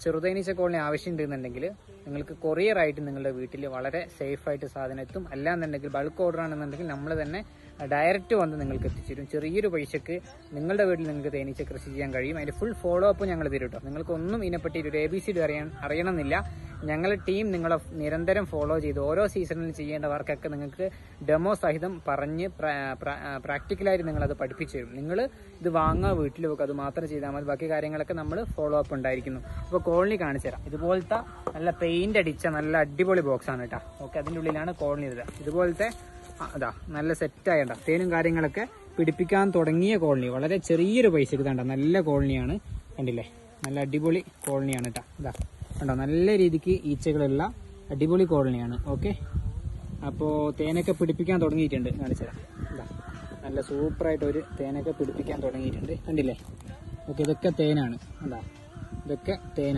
ചെറുതേനീച്ച colony ആവശ്യമുണ്ടെന്നുണ്ടെങ്കിൽ നിങ്ങൾക്ക് courier ആയിട്ട് നിങ്ങളുടെ വീട്ടിൽ വളരെ സേഫ് ആയിട്ട് സാധനം എത്തും. അല്ലാന്നുണ്ടെങ്കിൽ ബൾക്ക് ഓർഡർ ആണെന്നുണ്ടെങ്കിൽ നമ്മൾ തന്നെ ഡയറക്റ്റ് വന്ന് നിങ്ങൾക്ക് എത്തിച്ചേരും. ചെറിയൊരു പൈസക്ക് നിങ്ങളുടെ വീട്ടിൽ നിങ്ങൾക്ക് തേനീച്ച കൃഷി ചെയ്യാൻ കഴിയും. അതിന്റെ ഫുൾ ഫോളോ അപ്പ് ഞങ്ങൾ തരും കേട്ടോ നിങ്ങൾക്ക് ഒന്നും ഇതിനെപ്പറ്റി ഒരു എ ബി സി ഡി അറിയാൻ അറിയണമെന്നില്ല. ഞങ്ങളുടെ ടീം നിങ്ങളെ നിരന്തരം ഫോളോ ചെയ്ത് ഓരോ സീസണിൽ ചെയ്യേണ്ട വർക്കൊക്കെ നിങ്ങൾക്ക് ഡെമോ സഹിതം പറഞ്ഞ് പ്രാക്ടിക്കലായിട്ട് നിങ്ങളത് പഠിപ്പിച്ചു തരും. നിങ്ങൾ ഇത് വാങ്ങുക വീട്ടിൽ വെക്കുക അത് മാത്രം ചെയ്താൽ മതി. ബാക്കി കാര്യങ്ങളൊക്കെ നമ്മൾ ഫോളോ അപ്പ് ഉണ്ടായിരിക്കുന്നു. അപ്പോൾ കോളനി കാണിച്ചു തരാം ഇതുപോലത്തെ നല്ല പെയിന്റ് അടിച്ച നല്ല അടിപൊളി ബോക്സ് ആണ് കേട്ടോ ഓക്കെ അതിന്റെ ഉള്ളിലാണ് കോളനി ഇത് ഇതുപോലത്തെ അതാ നല്ല സെറ്റായണ്ട തേനും കാര്യങ്ങളൊക്കെ പിടിപ്പിക്കാൻ തുടങ്ങിയ കോളനി വളരെ ചെറിയൊരു പൈസ ഇതാണ്ട നല്ല കോളനിയാണ് കണ്ടില്ലേ? നല്ല അടിപൊളി കോളനിയാണ് കേട്ടോ ഇതാ കണ്ടോ? നല്ല രീതിക്ക് ഈച്ചകളുള്ള അടിപൊളി കോളനിയാണ് ഓക്കെ അപ്പോൾ തേനൊക്കെ പിടിപ്പിക്കാൻ തുടങ്ങിയിട്ടുണ്ട്. കാണിച്ചതാ ഇതാ നല്ല സൂപ്പറായിട്ട് ഒരു തേനൊക്കെ പിടിപ്പിക്കാൻ തുടങ്ങിയിട്ടുണ്ട്. കണ്ടില്ലേ? ഓക്കെ ഇതൊക്കെ തേനാണ്. അതാ ഇതൊക്കെ തേനാണ്